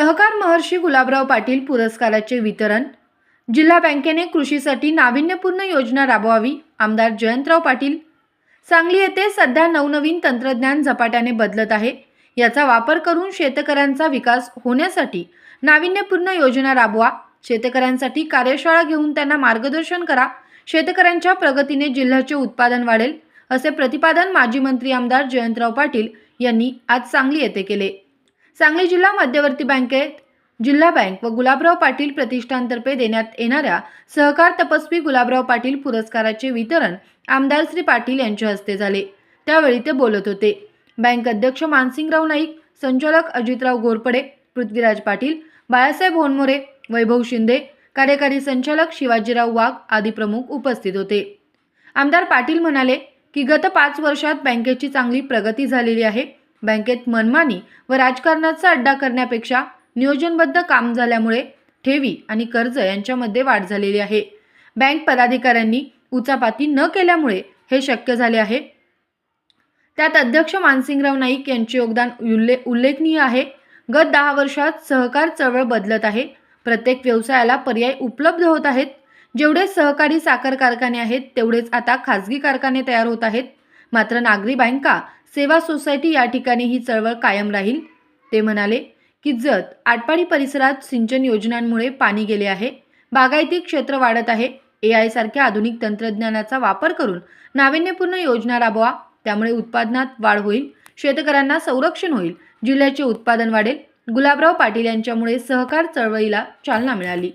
सहकार महर्षी गुलाबराव पाटील पुरस्काराचे वितरण. जिल्हा बँकेने कृषीसाठी नाविन्यपूर्ण योजना राबवावी आमदार जयंतराव पाटील. सांगली येथे सध्या नवनवीन तंत्रज्ञान झपाट्याने बदलत आहे. याचा वापर करून शेतकऱ्यांचा विकास होण्यासाठी नाविन्यपूर्ण योजना राबवा. शेतकऱ्यांसाठी कार्यशाळा घेऊन त्यांना मार्गदर्शन करा. शेतकऱ्यांच्या प्रगतीने जिल्ह्याचे उत्पादन वाढेल असे प्रतिपादन माजी मंत्री आमदार जयंतराव पाटील यांनी आज सांगली येथे केले. सांगली जिल्हा मध्यवर्ती बँकेत जिल्हा बँक व गुलाबराव पाटील प्रतिष्ठानतर्फे देण्यात येणाऱ्या सहकार तपस्वी गुलाबराव पाटील पुरस्काराचे वितरण आमदार श्री पाटील यांच्या हस्ते झाले. त्यावेळी ते बोलत होते. बँक अध्यक्ष मानसिंगराव नाईक संचालक अजितराव गोरपडे पृथ्वीराज पाटील बाळासाहेब होनमोरे वैभव शिंदे कार्यकारी संचालक शिवाजीराव वाघ आदी प्रमुख उपस्थित होते. आमदार पाटील म्हणाले की गत पाच वर्षात बँकेची चांगली प्रगती झालेली आहे. बँकेत मनमानी व राजकारणाचा अड्डा करण्यापेक्षा नियोजनबद्ध काम झाल्यामुळे ठेवी आणि कर्ज यांच्यामध्ये वाढ झालेली आहे. बँक पदाधिकाऱ्यांनी उचापाती न केल्यामुळे हे शक्य झाले आहे. त्यात अध्यक्ष मानसिंगराव नाईक यांचे योगदान उल्ले उल्लेखनीय आहे. गत दहा वर्षात सहकार चळवळ बदलत आहे. प्रत्येक व्यवसायाला पर्याय उपलब्ध होत आहेत. जेवढे सहकारी साखर कारखाने आहेत तेवढेच आता खाजगी कारखाने तयार होत आहेत. मात्र नागरी बँका सेवा सोसायटी या ठिकाणी ही चळवळ कायम राहील. ते म्हणाले की जत आटपाडी परिसरात सिंचन योजनांमुळे पाणी गेले आहे. बागायती क्षेत्र वाढत आहे. ए आय सारख्या आधुनिक तंत्रज्ञानाचा वापर करून नाविन्यपूर्ण योजना राबवा. त्यामुळे उत्पादनात वाढ होईल. शेतकऱ्यांना संरक्षण होईल. जिल्ह्याचे उत्पादन वाढेल. गुलाबराव पाटील यांच्यामुळे सहकार चळवळीला चालना मिळाली.